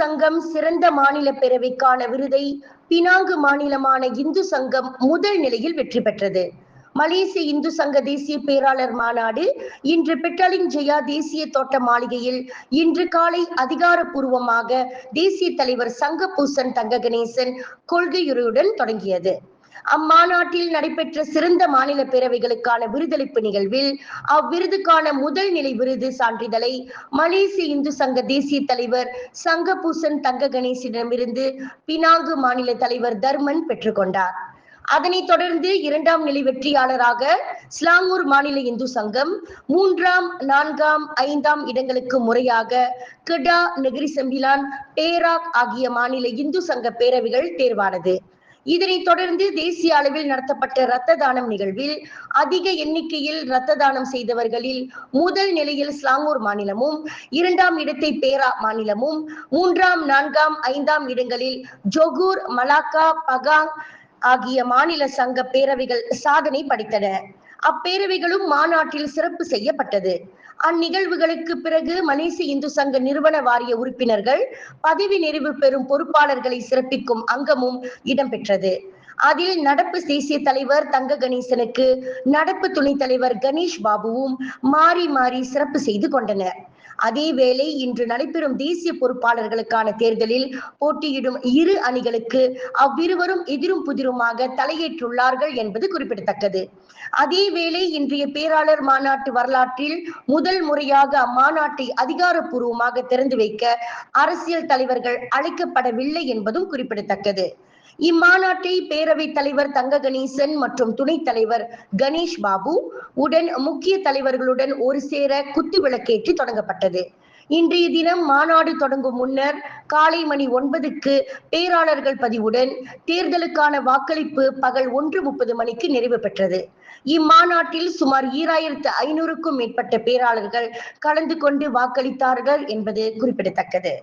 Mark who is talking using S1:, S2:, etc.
S1: சங்கம் சிறந்த மாநில பேரவைக்கான விருதை பினாங்கு மாநிலமான இந்து சங்கம் முதல் நிலையில் வெற்றி பெற்றது. மலேசிய இந்து சங்க தேசிய பேராளர் மாநாடு இன்று பெட்டாலிங் ஜெயா தேசிய தோட்ட மாளிகையில் இன்று காலை அதிகாரப்பூர்வமாக தேசிய தலைவர் சங்கபூசன் தங்க கணேசன் கொள்கையுரையுடன் தொடங்கியது. அம்மாநாட்டில் நடைபெற்ற சிறந்த மாநில பேரவைகளுக்கான விருதளிப்பு நிகழ்வில் அவ்விருதுக்கான முதல் நிலை விருது சான்றிதழை மலேசிய இந்து சங்க தேசிய தலைவர் சங்கபூசன் தங்க கணேசிடமிருந்து பினாங்கு மாநில தலைவர் தர்மன் பெற்றுக்கொண்டார். அதனைத் தொடர்ந்து இரண்டாம் நிலை வெற்றியாளராக ஸ்லாங்கூர் மாநில இந்து சங்கம் மூன்றாம் நான்காம் ஐந்தாம் இடங்களுக்கு முறையாக கிடா நெகிரி செம்பிலான் பேராக் ஆகிய மாநில இந்து சங்க பேரவைகள் தேர்வானது. இதனைத் தொடர்ந்து தேசிய அளவில் நடத்தப்பட்ட இரத்த தானம் நிகழ்வில் அதிக எண்ணிக்கையில் இரத்த தானம் செய்தவர்களில் முதல் நிலையில் ஸ்லாங்கூர் மாநிலமும் இரண்டாம் இடத்தை பேரா மாநிலமும் மூன்றாம் நான்காம் ஐந்தாம் இடங்களில் ஜொகூர் மலாக்கா பகாங் ஆகிய மாநில சங்க பேரவைகள் சாதனை படைத்தன. அப்பேரவைகளும் மாநாட்டில் சிறப்பு செய்யப்பட்டது. அந்நிகழ்வுகளுக்கு பிறகு மலேசிய இந்து சங்க நிறுவன வாரிய உறுப்பினர்கள் பதவி நிறைவு பெறும் பொறுப்பாளர்களை சிறப்பிக்கும் அங்கமும் இடம்பெற்றது. அதில் நடப்பு தேசிய தலைவர் தங்க கணேசனுக்கு நடப்பு துணைத் தலைவர் கணேஷ் பாபுவும் மாறி மாறி சிறப்பு செய்து கொண்டனர். அதேவேளை இன்று நடைபெறும் தேசிய பொறுப்பாளர்களுக்கான தேர்தலில் போட்டியிடும் இரு அணிகளுக்கு அவ்விருவரும் எதிரும் புதிருமாக தலையேற்றுள்ளார்கள் என்பது குறிப்பிடத்தக்கது. அதேவேளை இன்றைய பேராளர் மாநாட்டு வரலாற்றில் முதல் முறையாக அம்மாநாட்டை அதிகாரப்பூர்வமாக திறந்து வைக்க அரசியல் தலைவர்கள் அழைக்கப்படவில்லை என்பதும் குறிப்பிடத்தக்கது. இம்மாநாட்டை பேரவைத் தலைவர் தங்க கணேசன் மற்றும் துணைத் தலைவர் கணேஷ் பாபு உடன் முக்கிய தலைவர்களுடன் ஒரு சேர குத்து விளக்கேற்றி தொடங்கப்பட்டது. இன்றைய தினம் மாநாடு தொடங்கும் முன்னர் காலை மணி ஒன்பதுக்கு பேராளர்கள் பதிவுடன் தேர்தலுக்கான வாக்களிப்பு பகல் ஒன்று முப்பது மணிக்கு நிறைவு பெற்றது. இம்மாநாட்டில் சுமார் ஈராயிரத்து ஐநூறுக்கும் மேற்பட்ட பேராளர்கள் கலந்து கொண்டு வாக்களித்தார்கள் என்பது குறிப்பிடத்தக்கது.